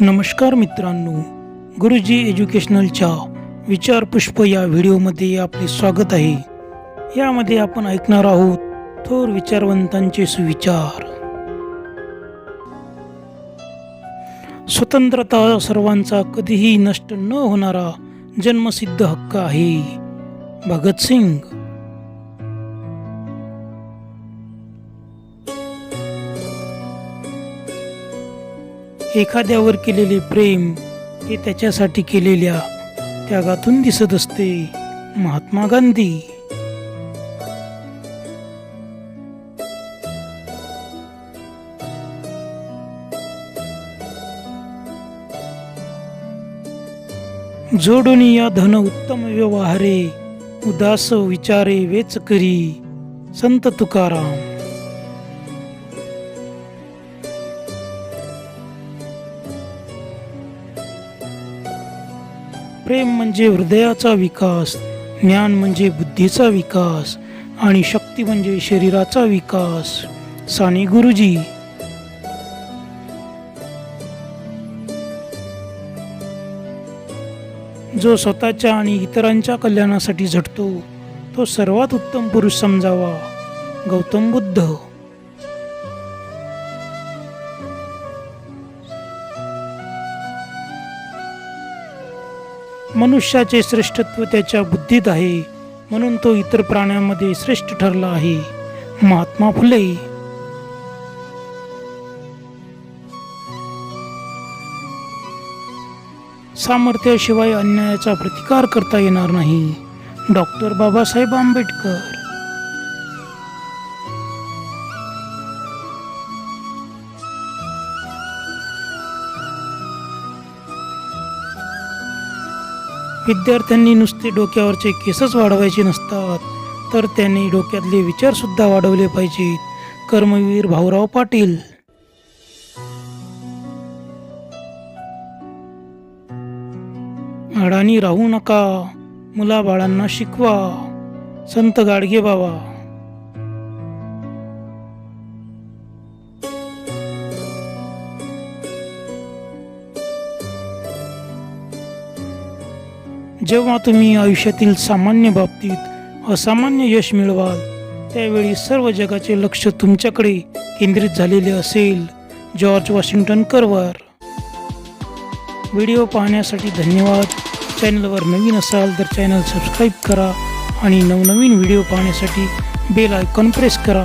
नमस्कार मित्रांनो गुरुजी एज्युकेशनलच्या विचारपुष्प या व्हिडिओमध्ये आपले स्वागत आहे. यामध्ये आपण ऐकणार आहोत थोर विचारवंतांचे सुविचार. स्वतंत्रता सर्वांचा कधीही नष्ट न होणारा जन्मसिद्ध हक्क आहे. भगतसिंग एखाद्यावर केलेले प्रेम हे त्याच्यासाठी केलेल्या त्यागातून दिसत असते महात्मा गांधी. जोडून या धन उत्तम व्यवहारे उदास विचारे वेच करी संत तुकाराम. प्रेम म्हणजे हृदयाचा विकास ज्ञान म्हणजे बुद्धीचा विकास आणि शक्ती म्हणजे शरीराचा विकास. साने गुरुजी. जो स्वतःच्या आणि इतरांच्या कल्याणासाठी झटतो तो सर्वात उत्तम पुरुष समजावा. गौतम बुद्ध. मनुष्याचे श्रेष्ठत्व त्याच्या बुद्धीत आहे म्हणून तो इतर प्राण्यांमध्ये श्रेष्ठ ठरला आहे. महात्मा फुले. सामर्थ्याशिवाय अन्यायाचा प्रतिकार करता येणार नाही. डॉक्टर बाबासाहेब आंबेडकर. विद्यार्थ्यांनी नुसते डोक्यावरचे केसच वाढवायचे नसतात तर त्यांनी डोक्यातले विचारसुद्धा वाढवले पाहिजेत. कर्मवीर भाऊराव पाटील. अडाणी राहू नका मुलाबाळांना शिकवा. संत गाडगे बाबा. जेव्हा तुम्ही आयुष्यातील सामान्य बाबतीत असामान्य यश मिळवाल त्यावेळी सर्व जगाचे लक्ष तुमच्याकडे केंद्रित झालेले असेल. George Washington Karwar. व्हिडिओ पाहण्यासाठी धन्यवाद. चॅनलवर नवीन असाल तर चॅनल सबस्क्राईब करा आणि नवनवीन व्हिडिओ पाहण्यासाठी बेल आयकॉन प्रेस करा.